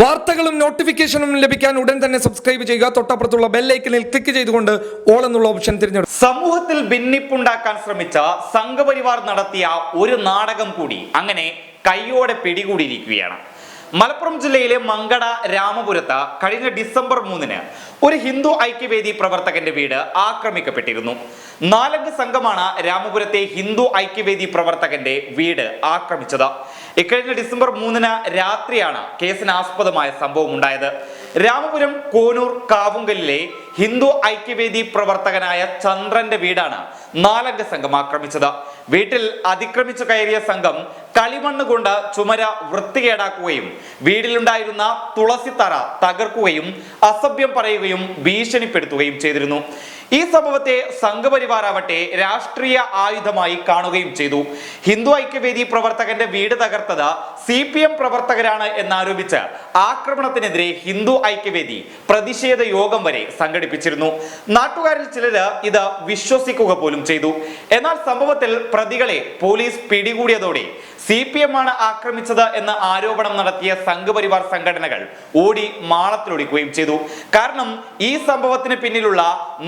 വാർത്തകളും നോട്ടിഫിക്കേഷനും ലഭിക്കാൻ ഉടൻ തന്നെ സബ്സ്ക്രൈബ് ചെയ്യുക. തൊട്ടപ്പുറത്തുള്ള ബെല്ലൈക്കനിൽ ക്ലിക്ക് ചെയ്തുകൊണ്ട് ഓൾ എന്നുള്ള ഓപ്ഷൻ തിരഞ്ഞെടുക്കും സമൂഹത്തിൽ ഭിന്നിപ്പുണ്ടാക്കാൻ ശ്രമിച്ച സംഘപരിവാർ നടത്തിയ ഒരു നാടകം കൂടി അങ്ങനെ കൈയോടെ പിടികൂടിയിരിക്കുകയാണ്. മലപ്പുറം ജില്ലയിലെ മങ്കട രാമപുരത്ത് കഴിഞ്ഞ ഡിസംബർ മൂന്നിന് ഒരു ഹിന്ദു ഐക്യവേദി പ്രവർത്തകന്റെ വീട് ആക്രമിക്കപ്പെട്ടിരുന്നു. നാലംഗ സംഘമാണ് രാമപുരത്തെ ഹിന്ദു ഐക്യവേദി പ്രവർത്തകന്റെ വീട് ആക്രമിച്ചത്. ഇക്കഴിഞ്ഞ ഡിസംബർ മൂന്നിന് രാത്രിയാണ് കേസിന് ആസ്പദമായ സംഭവം ഉണ്ടായത് രാമപുരം കോനൂർ കാവുങ്കലിലെ ഹിന്ദു ഐക്യവേദി പ്രവർത്തകനായ ചന്ദ്രന്റെ വീടാണ് നാലംഗ സംഘം ആക്രമിച്ചത്. വീട്ടിൽ അതിക്രമിച്ചു കയറിയ സംഘം കളിമണ്ണ് കൊണ്ട് ചുമര വൃത്തികേടാക്കുകയും വീട്ടിലുണ്ടായിരുന്ന തുളസിത്തറ തകർക്കുകയും അസഭ്യം പറയുകയും ഭീഷണിപ്പെടുത്തുകയും ചെയ്തിരുന്നു. ഈ സംഭവത്തെ സംഘപരിവാറാവട്ടെ രാഷ്ട്രീയ ആയുധമായി കാണുകയും ചെയ്തു. ഹിന്ദു ഐക്യവേദി പ്രവർത്തകന്റെ വീട് തകർത്തത് സി പി എം പ്രവർത്തകരാണ് എന്നാരോപിച്ച് ആക്രമണത്തിനെതിരെ ഹിന്ദു ഐക്യവേദി പ്രതിഷേധ യോഗം വരെ സംഘടിപ്പിച്ചിരുന്നു. നാട്ടുകാരിൽ ചിലര് ഇത് വിശ്വസിക്കുക പോലും ചെയ്തു. എന്നാൽ സംഭവത്തിൽ പ്രതികളെ പോലീസ് പിടികൂടിയതോടെ സി പി എം ആണ് ആക്രമിച്ചത് എന്ന ആരോപണം നടത്തിയ സംഘപരിവാർ സംഘടനകൾ ഓടി മാളത്തിലൊടിക്കുകയും ചെയ്തു. കാരണം ഈ സംഭവത്തിന് പിന്നിലുള്ള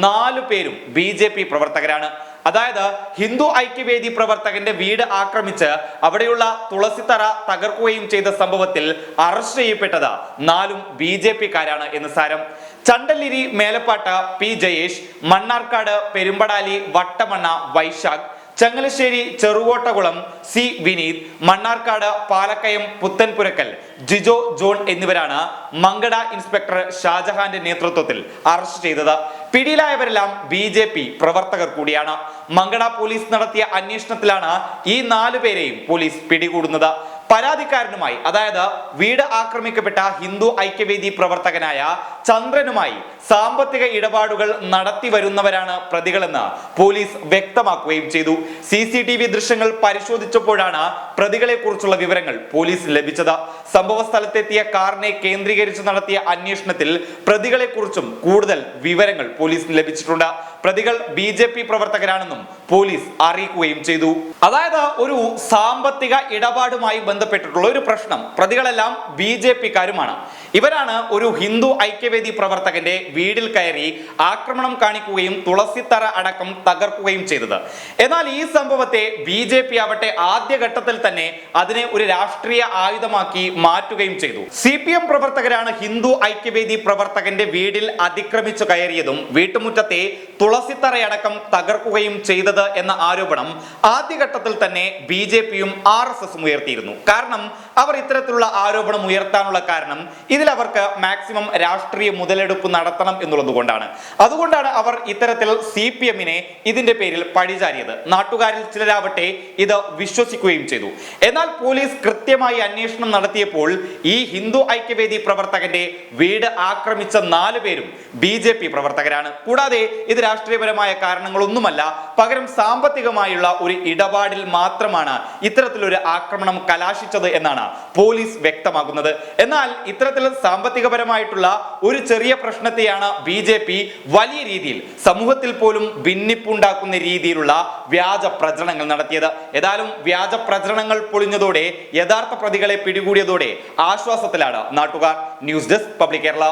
നാലു പേരും ബി പ്രവർത്തകരാണ്. അതായത് ഹിന്ദു ഐക്യവേദി പ്രവർത്തകന്റെ വീട് ആക്രമിച്ച് അവിടെയുള്ള തുളസിത്തറ തകർക്കുകയും ചെയ്ത സംഭവത്തിൽ അറസ്റ്റ് ചെയ്യപ്പെട്ടത് നാലും ബി ജെ പിക്കാരാണ് എന്ന് സാരം. ചണ്ടലിരി Melappattu P Jayesh Mannarkkad പെരുമ്പടാലി Vattamanna Vaishakh Changalassery Cherukottakulam C Vineeth Mannarkkad Palakkayam Puthanpurakkal Jijo John എന്നിവരാണ് മങ്കട ഇൻസ്പെക്ടർ ഷാജഹാന്റെ നേതൃത്വത്തിൽ അറസ്റ്റ് ചെയ്തത്. പിടിയിലായവരെല്ലാം ബി ജെ പി പ്രവർത്തകർ കൂടിയാണ്. മങ്കട പോലീസ് നടത്തിയ അന്വേഷണത്തിലാണ് ഈ നാലു പേരെയും പോലീസ് പിടികൂടുന്നത്. പരാതിക്കാരനുമായി അതായത് വീട് ആക്രമിക്കപ്പെട്ട ഹിന്ദു ഐക്യവേദി പ്രവർത്തകനായ ചന്ദ്രനുമായി സാമ്പത്തിക ഇടപാടുകൾ നടത്തി വരുന്നവരാണ് പ്രതികളെന്ന് പോലീസ് വ്യക്തമാക്കുകയും ചെയ്തു. സി സി ടി വി ദൃശ്യങ്ങൾ പരിശോധിച്ചപ്പോഴാണ് പ്രതികളെ കുറിച്ചുള്ള വിവരങ്ങൾ പോലീസ് ലഭിച്ചത്. സംഭവ സ്ഥലത്തെത്തിയ കാറിനെ കേന്ദ്രീകരിച്ച് നടത്തിയ അന്വേഷണത്തിൽ പ്രതികളെ കുറിച്ചും കൂടുതൽ വിവരങ്ങൾ പോലീസിന് ലഭിച്ചിട്ടുണ്ട്. പ്രതികൾ ബി ജെ പി പ്രവർത്തകരാണെന്നും പോലീസ് അറിയിക്കുകയും ചെയ്തു. അതായത് ഒരു സാമ്പത്തിക ഇടപാടുമായി ബന്ധപ്പെട്ടിട്ടുള്ള ഒരു പ്രശ്നം പ്രതികളെല്ലാം ബി ജെ പിക്കാരുമാണ് ഇവരാണ് ഒരു ഹിന്ദു ഐക്യവേദി പ്രവർത്തകന്റെ വീടിൽ കയറി ആക്രമണം കാണിക്കുകയും തുളസിത്തറ അടക്കം തകർക്കുകയും ചെയ്തത്. എന്നാൽ ഈ സംഭവത്തെ ബി ജെ പി ആവട്ടെ ആദ്യഘട്ടത്തിൽ തന്നെ അതിനെ ഒരു രാഷ്ട്രീയ ആയുധമാക്കി മാറ്റുകയും ചെയ്തു. സി പി എം പ്രവർത്തകരാണ് ഹിന്ദു ഐക്യവേദി പ്രവർത്തകന്റെ വീടിൽ അതിക്രമിച്ചു കയറിയതും വീട്ടുമുറ്റത്തെ തുളസിത്തറയടക്കം തകർക്കുകയും ചെയ്തത് എന്ന ആരോപണം ആദ്യഘട്ടത്തിൽ തന്നെ ബി ജെ പിയും ആർ എസ് എസും ഉയർത്തിയിരുന്നു. കാരണം അവർ ഇത്തരത്തിലുള്ള ആരോപണം ഉയർത്താനുള്ള കാരണം ഇതിൽ അവർക്ക് മാക്സിമം രാഷ്ട്രീയ മുതലെടുപ്പ് നടത്തണം എന്നുള്ളത് കൊണ്ടാണ് അതുകൊണ്ടാണ് അവർ ഇത്തരത്തിൽ സി പി എമ്മിനെ ഇതിന്റെ പേരിൽ പഴിചാരിയത്. നാട്ടുകാരിൽ ചിലരാവട്ടെ ഇത് വിശ്വസിക്കുകയും ചെയ്തു. എന്നാൽ പോലീസ് കൃത്യമായി അന്വേഷണം നടത്തിയപ്പോൾ ഈ ഹിന്ദു ഐക്യവേദി പ്രവർത്തകന്റെ വീട് ആക്രമിച്ച നാല് പേരും ബി ജെ പി പ്രവർത്തകരാണ്. കൂടാതെ ഇത് രാഷ്ട്രീയപരമായ കാരണങ്ങളൊന്നുമല്ല പകരം സാമ്പത്തികമായുള്ള ഒരു ഇടപാടിൽ മാത്രമാണ് ഇത്തരത്തിലൊരു ആക്രമണം കലാശിച്ചത് എന്നാണ് പോലീസ് വ്യക്തമാക്കുന്നത്. എന്നാൽ ഇത്തരത്തിൽ സാമ്പത്തികപരമായിട്ടുള്ള ഒരു ചെറിയ പ്രശ്നത്തെയാണ് ബി ജെ പി വലിയ രീതിയിൽ സമൂഹത്തിൽ പോലും ഭിന്നിപ്പുണ്ടാക്കുന്ന രീതിയിലുള്ള വ്യാജ പ്രചരണങ്ങൾ നടത്തിയത്. ഏതായാലും വ്യാജ പ്രചരണങ്ങൾ പൊളിഞ്ഞതോടെ യഥാർത്ഥ പ്രതികളെ പിടികൂടിയതോടെ ആശ്വാസത്തിലാണ് നാട്ടുകാർ. News desk public Kerala.